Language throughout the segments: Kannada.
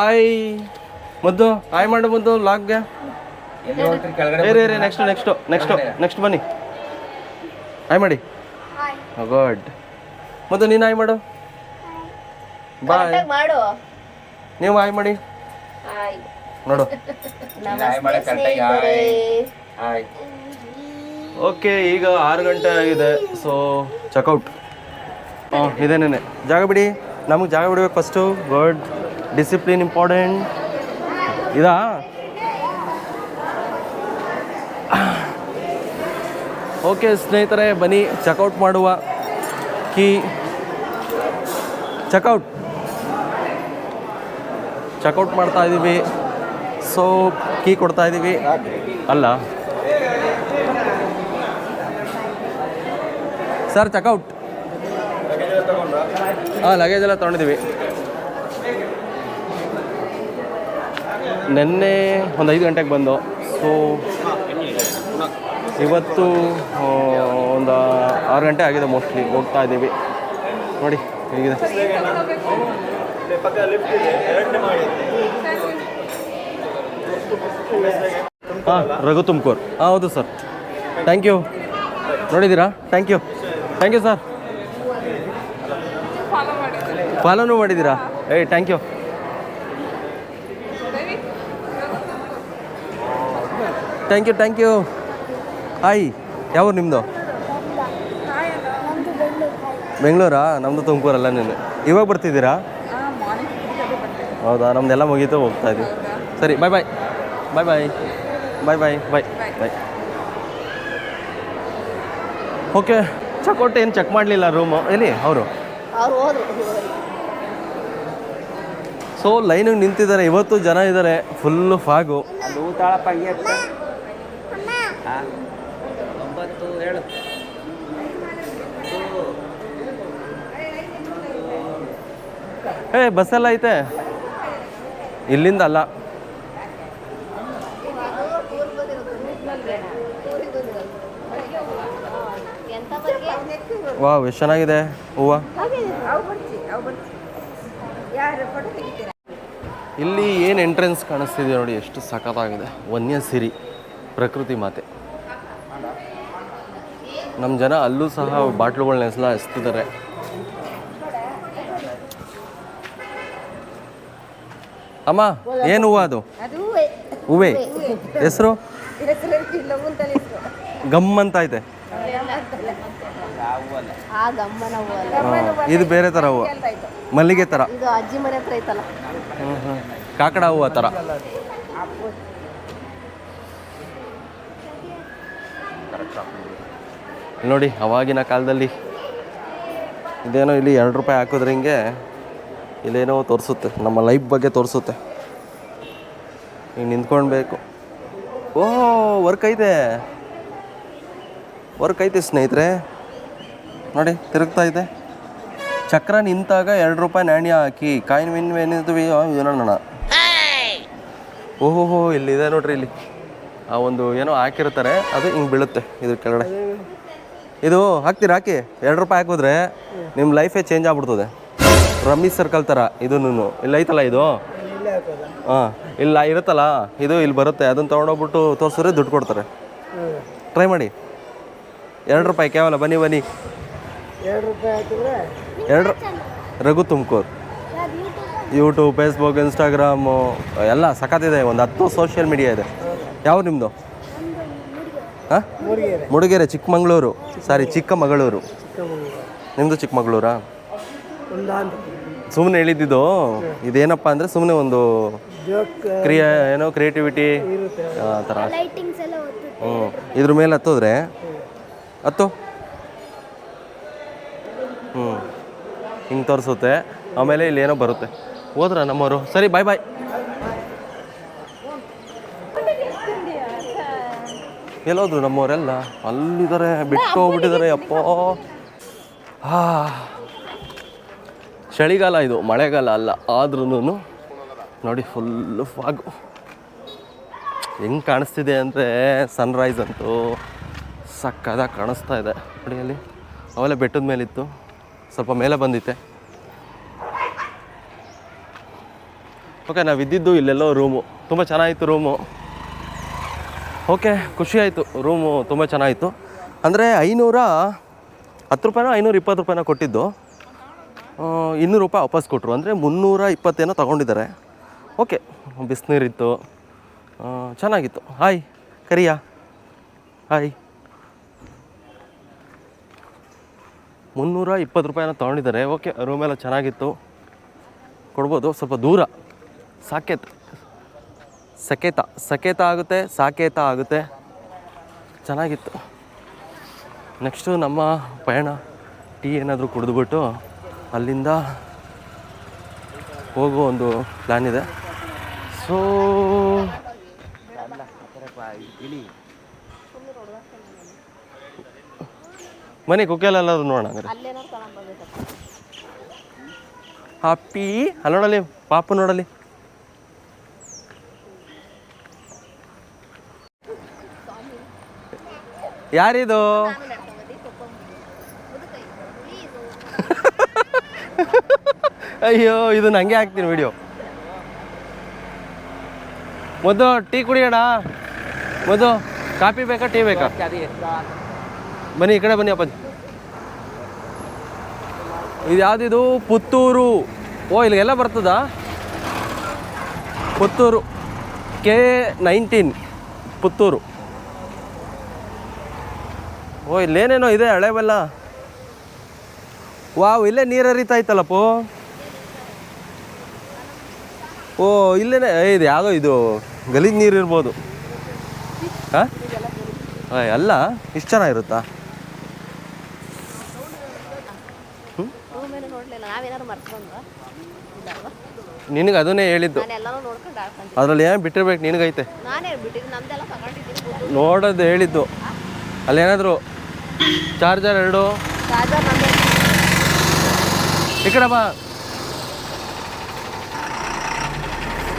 ಆಯ್ ಮದ್ದು ಆಯ್ ಮಾಡು ಮುದ್ದು ಲಾಕ್ ಬೇರೆ ನೆಕ್ಸ್ಟ್ ಕೆಳಗಡೆ ಏ ರೇ ನೆಕ್ಸ್ಟ್ ನೆಕ್ಸ್ಟು ನೆಕ್ಸ್ಟು ನೆಕ್ಸ್ಟ್ ಬನ್ನಿ. ಆಯ್ ಮಾಡಿ. ಗುಡ್ ಮದ್ದು ನೀನು ಆಯ್ ಮಾಡು. ಬಾಯ್ ಮಾಡು. ನೀವು ಆಯ್ ಮಾಡಿ. ಹಾಯ್ ನೋಡು. ಹಾಯ್ ಮಾಡು, ಕರೆಕ್ಟಾಗಿ ಹಾಯ್. ಹಾಯ್ ಓಕೆ ಈಗ ಆರು ಗಂಟೆ ಆಗಿದೆ ಸೊ ಚೆಕ್ಔಟ್ ಹಾಂ ಇದೇನೇನೆ ಜಾಗ ಬಿಡಿ. ನಮಗೆ ಜಾಗ ಬಿಡಬೇಕು ಫಸ್ಟು ಗುಡ್ ಡಿಸಿಪ್ಲಿನ್ ಇಂಪಾರ್ಟೆಂಟ್ ಇದಾ? ಓಕೆ ಸ್ನೇಹಿತರೆ, ಬನ್ನಿ. ಚೆಕ್ಔಟ್ ಮಾಡುವ ಕೀ ಚೆಕ್ಔಟ್ ಚೆಕ್ಔಟ್ ಮಾಡ್ತಾ ಇದ್ದೀವಿ ಸೊ ಕೀ ಕೊಡ್ತಾ ಇದ್ದೀವಿ ಅಲ್ಲ. ಸರ್ ಚೆಕೌಟ್ ಹಾಂ ಲಗೇಜ್ ಎಲ್ಲ ತೊಗೊಂಡಿದ್ದೀವಿ ನಿನ್ನೆ ಒಂದು ಐದು ಗಂಟೆಗೆ ಬಂದು. ಸೊ ಇವತ್ತು ಒಂದು ಆರು ಗಂಟೆ ಆಗಿದೆ ಮೋಸ್ಟ್ಲಿ ಹೋಗ್ತಾ ಇದ್ದೀವಿ. ನೋಡಿ ಹೇಗಿದೆ? ಹಾಂ ರಘು ತುಮಕೂರು. ಹಾಂ ಹೌದು ಸರ್ ಥ್ಯಾಂಕ್ ಯು ನೋಡಿದ್ದೀರಾ? Thank you thank you sir ಫಾಲೋನು ಮಾಡಿದ್ದೀರಾ? ಏಯ್ thank you thank you thank you hi ಯಾವ ನಿಮ್ಮದು ಬೆಂಗಳೂರಾ? ನಮ್ಮದು ತುಮಕೂರಲ್ಲ ನೀನು ಇವಾಗ ಬರ್ತಿದ್ದೀರಾ? ಹೌದಾ, ನಮ್ದೆಲ್ಲ ಮುಗೀತು, ಹೋಗ್ತಾ ಇದ್ದೀವಿ. ಸರಿ ಬಾಯ್ ಬಾಯ್ ಬಾಯ್ ಬಾಯ್ ಬಾಯ್ ಬಾಯ್ ಬಾಯ್ ಬಾಯ್ ಓಕೆ ಚಕೋಟೆ ಏನು ಚೆಕ್ ಮಾಡಲಿಲ್ಲ ರೂಮು ಎಲ್ಲಿ? ಅವರು? ಸೊ ಲೈನಿಗೆ ನಿಂತಿದ್ದಾರೆ. ಇವತ್ತು ಜನ ಇದ್ದಾರೆ. ಫುಲ್ಲು ಫಾಗು ಒಂಬತ್ತು ಹೇಳು. ಏ ಬಸ್ಸೆಲ್ಲ ಐತೆ? ಇಲ್ಲಿಂದ ಅಲ್ಲ ಎಂತ ಬಗ್ಗೆ ವಾವ್ ಎಷ್ಟು ಚೆನ್ನಾಗಿದೆ ಹೂವು? ಇಲ್ಲಿ ಏನು ಎಂಟ್ರೆನ್ಸ್ ಕಾಣಿಸ್ತಿದೆ ನೋಡಿ ಎಷ್ಟು ಸಖತ್ತಾಗಿದೆ. ವನ್ಯಸಿರಿ. ಪ್ರಕೃತಿ ಮಾತೆ. ನಮ್ಮ ಜನ ಅಲ್ಲೂ ಸಹ ಬಾಟ್ಲುಗಳನ್ನ ಹೆಸಲ ಎಸ್ತಿದ್ದಾರೆ ಅಮ್ಮ ಏನು ಹೂವು ಅದು? ಹೂವೆ? ಹೆಸರು? ಗಮ್ ಅಂತ ಐತೆ ಇದು ಬೇರೆ ಥರ ಹೂವು. ಮಲ್ಲಿಗೆ ಥರ. ಕಾಕಡ ಹೂವು ಥರ ನೋಡಿ ಅವಾಗಿನ ಕಾಲದಲ್ಲಿ ಇದೇನೋ ಇಲ್ಲಿ ಎರಡು ರೂಪಾಯಿ ಹಾಕಿದ್ರೆ ಹಿಂಗೆ ಇಲ್ಲೇನೋ ತೋರಿಸುತ್ತೆ ನಮ್ಮ ಲೈಫ್ ಬಗ್ಗೆ ತೋರಿಸುತ್ತೆ. ಈಗ ನಿಂತ್ಕೊಳ್ಬೇಕು. ಓ ವರ್ಕ್ ಐತೆ. ವರ್ಕ್ ಐತೆ ಸ್ನೇಹಿತರೆ. ನೋಡಿ ತಿರುಗ್ತಾ ಇದೆ. ಚಕ್ರ ನಿಂತಾಗ ಎರಡು ರೂಪಾಯಿ ನಾಣ್ಯ ಹಾಕಿ ಕಾಯಿನ್ ಮಿನ್ ಏನಿದ್ವಿ ಇದನ್ನ ಓಹೋ ಇಲ್ಲಿದೆ ನೋಡ್ರಿ ಇಲ್ಲಿ. ಆ ಒಂದು ಏನೋ ಹಾಕಿರ್ತಾರೆ ಅದು ಹಿಂಗೆ ಬೀಳುತ್ತೆ ಇದ್ರ ಕೆಳಗಡೆ. ಇದು ಹಾಕ್ತೀರಾ ಹಾಕಿ? ಎರಡು ರೂಪಾಯಿ ಹಾಕಿದ್ರೆ ನಿಮ್ಮ ಲೈಫೇ ಚೇಂಜ್ ಆಗ್ಬಿಡ್ತದೆ. ರಮ್ಮಿ ಸರ್ಕಲ್ ಥರ ಇದನ್ನು ಇಲ್ಲ ಐತಲ್ಲ ಇದು? ಹಾಂ ಇಲ್ಲ ಇರುತ್ತಲ್ಲ ಇದು ಇಲ್ಲಿ ಬರುತ್ತೆ. ಅದನ್ನು ತೊಗೊಂಡೋಗ್ಬಿಟ್ಟು ತೋರಿಸಿದ್ರೆ ದುಡ್ಡು ಕೊಡ್ತಾರೆ. ಟ್ರೈ ಮಾಡಿ. ಎರಡು ರೂಪಾಯಿ ಕೇವಲ ಬನ್ನಿ ಬನ್ನಿ. ಎರಡು Raghu Tumakuru. YouTube Facebook Instagram ಎಲ್ಲ ಸಖತ್ತಿದೆ ಒಂದು ಹತ್ತು ಸೋಷಿಯಲ್ ಮೀಡಿಯಾ ಇದೆ. ಯಾವ ನಿಮ್ಮದು ಹಾಂ? ಮುಡಿಗೆರೆ, ಚಿಕ್ಕಮಗಳೂರು. ಸಾರಿ, ಚಿಕ್ಕಮಗಳೂರು. ನಿಮ್ಮದು ಚಿಕ್ಕಮಗಳೂರಾ? ಸುಮ್ಮನೆ ಹೇಳಿದ್ದು ಇದೇನಪ್ಪ ಅಂದರೆ ಸುಮ್ಮನೆ ಒಂದು ಕ್ರಿಯಾ, ಏನೋ ಕ್ರಿಯೇಟಿವಿಟಿ, ಆ ಥರ ಹ್ಞೂ ಇದ್ರ ಮೇಲೆ ಹತ್ತೋದ್ರೆ? ಹತ್ತು. ಹ್ಞೂ ಹಿಂಗೆ ತೋರಿಸುತ್ತೆ. ಆಮೇಲೆ ಇಲ್ಲಿ ಏನೋ ಬರುತ್ತೆ. ಹೋದ್ರ ನಮ್ಮವರು? ಸರಿ ಬಾಯ್ ಬಾಯ್ ಎಲ್ಲೋದ್ರು ನಮ್ಮವರೆಲ್ಲ ಅಲ್ಲಿದ್ದಾರೆ ಬಿಟ್ಟು ಹೋಗ್ಬಿಟ್ಟಿದ್ದಾರೆ ಅಪ್ಪೋ. ಹಾ. ಚಳಿಗಾಲ ಇದು, ಮಳೆಗಾಲ ಅಲ್ಲ ಆದ್ರೂ ನೋಡಿ ಫುಲ್ಲು ಫಾಗು ಹೆಂಗೆ ಕಾಣಿಸ್ತಿದೆ ಅಂದರೆ ಸನ್ರೈಸ್ ಅಂತೂ ಸಕ್ಕದಾಗಿ ಕಾಣಿಸ್ತಾ ಇದೆ. ನೋಡಿ ಅಲ್ಲಿ, ಅವೆಲ್ಲ ಬೆಟ್ಟದ ಮೇಲಿತ್ತು. ಸ್ವಲ್ಪ ಮೇಲೆ ಬಂದಿತ್ತೆ. ಓಕೆ ನಾವು ಇದ್ದಿದ್ದು ಇಲ್ಲೆಲ್ಲೋ ರೂಮು ತುಂಬ ಚೆನ್ನಾಗಿತ್ತು ರೂಮು ಓಕೆ, ಖುಷಿ ಆಯಿತು. ರೂಮು ತುಂಬ ಚೆನ್ನಾಗಿತ್ತು. ಅಂದರೆ ಐನೂರ ಹತ್ತು ರೂಪಾಯಿನೋ ಐನೂರ ಇಪ್ಪತ್ತು ರೂಪಾಯಿನೋ ಕೊಟ್ಟಿದ್ದು. ಇನ್ನೂರು ರೂಪಾಯಿ ವಾಪಸ್ ಕೊಟ್ಟರು ಅಂದರೆ ಮುನ್ನೂರ ಇಪ್ಪತ್ತೇನೋ ತೊಗೊಂಡಿದ್ದಾರೆ. ಓಕೆ, ಬಿಸಿನೀರಿತ್ತು. ಚೆನ್ನಾಗಿತ್ತು. ಹಾಯ್, ಕರಿಯಾ. ಹಾಯ್. ಮುನ್ನೂರ ಇಪ್ಪತ್ತು ರೂಪಾಯಿನ ತೊಗೊಂಡಿದ್ದಾರೆ. ಓಕೆ, ರೂಮೆಲ್ಲ ಚೆನ್ನಾಗಿತ್ತು. ಕೊಡ್ಬೋದು, ಸ್ವಲ್ಪ ದೂರ. ಸಾಕೇತ. ಸಕೇತ ಸಕೇತ ಆಗುತ್ತೆ ಸಾಕೇತ ಆಗುತ್ತೆ. ಚೆನ್ನಾಗಿತ್ತು. ನೆಕ್ಸ್ಟು ನಮ್ಮ ಪಯಣ ಟೀ ಏನಾದರೂ ಕುಡಿದ್ಬಿಟ್ಟು ಅಲ್ಲಿಂದ ಹೋಗೋ ಒಂದು ಪ್ಲ್ಯಾನ್ ಇದೆ. ಸೊ ಮನೆ ಕುಕ್ಕೆಲ್ಲೆಲ್ಲಾದ್ರೂ ನೋಡೋಣ ಹಂಗಾರೆ ಹಾಪಿ ಅಲ್ಲಿ ನೋಡಲಿ ಪಾಪು ನೋಡಲಿ ಯಾರಿದು? ಅಯ್ಯೋ ಇದು ನಂಗೆ ಹಾಕ್ತೀನಿ ವಿಡಿಯೋ. ಮೊದಲು ಟೀ ಕುಡಿಯೋಣ? ಮೊದಲು ಕಾಫಿ ಬೇಕಾ, ಟೀ ಬೇಕಾ? ಬನ್ನಿ, ಈ ಕಡೆ ಬನ್ನಿ ಅಪ್ಪ ಇದು ಯಾವುದಿದು? ಪುತ್ತೂರು. ಓ, ಇಲ್ಲಿಗೆಲ್ಲ ಬರ್ತದ? ಪುತ್ತೂರು. K nineteen, Puttur. ಓ ಇಲ್ಲೇನೇನೋ ಇದೆ ಹಳೆ ಬೆಲ್ಲ. ವಾವ್ ಇಲ್ಲೇ ನೀರು ಹರಿತಾ ಇತ್ತಲ್ಲಪ್ಪೋ ಓ ಇಲ್ಲೇನೆ ಇದು ಯಾವುದೋ ಇದು ಗಲೀಜ್ ನೀರು ಇರ್ಬೋದು. ಹಾಂ? ಅಲ್ಲ ಇಷ್ಟು ಚೆನ್ನಾಗಿರುತ್ತಾ ನಿನಗೆ ಅದನ್ನೇ ಹೇಳಿದ್ದು. ಅದರಲ್ಲಿ ಏನು ಬಿಟ್ಟಿರ್ಬೇಕು ನಿನಗೈತೆ. ನೋಡೋದು ಹೇಳಿದ್ದು. ಅಲ್ಲೇನಾದರೂ ಚಾರ್ಜರ್ ಎರಡು. ಈ ಕಡೆ ಬಾ.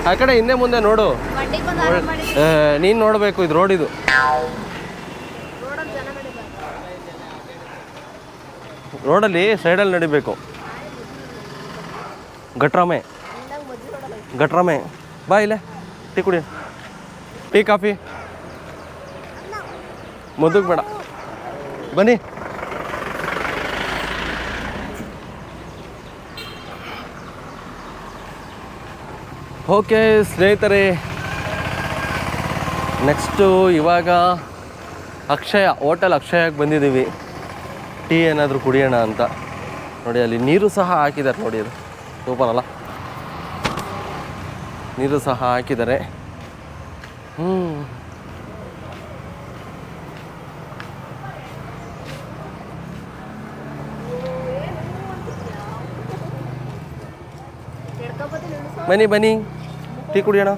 ಆ ಕಡೆ ಹಿಂದೆ ಮುಂದೆ ನೋಡು. ನೀನು ನೋಡಬೇಕು ಇದು ರೋಡ್ ಇದು. ರೋಡಲ್ಲಿ ಸೈಡಲ್ಲಿ ನಡಿಬೇಕು. ಗಟ್ರಾಮೆ. ಗಟ್ರಾಮೆ. ಬಾ ಇಲ್ಲೇ. ಟೀ ಕುಡಿ. Tea coffee. ಮದುವೆ ಬೇಡ. ಬನ್ನಿ. ಓಕೆ, ಸ್ನೇಹಿತರೆ, ನೆಕ್ಸ್ಟು ಇವಾಗ ಅಕ್ಷಯ, ಹೋಟೆಲ್ ಅಕ್ಷಯಕ್ಕೆ ಬಂದಿದ್ದೀವಿ. ಟೀ ಏನಾದರೂ ಕುಡಿಯೋಣ ಅಂತ. ನೋಡಿ, ಅಲ್ಲಿ ನೀರು ಸಹ ಹಾಕಿದ್ದಾರೆ ನೋಡಿ ಅದು ಸೂಪರ್ ಅಲ್ಲ. ನೀರು ಸಹ ಹಾಕಿದ್ದಾರೆ. ಹ್ಞೂ ಹಿಡ್ಕೊಬೋದು ನಿಲ್ಲಿಸು ಬನ್ನಿ ಬನ್ನಿ ಟೀ ಕುಡಿಯೋಣ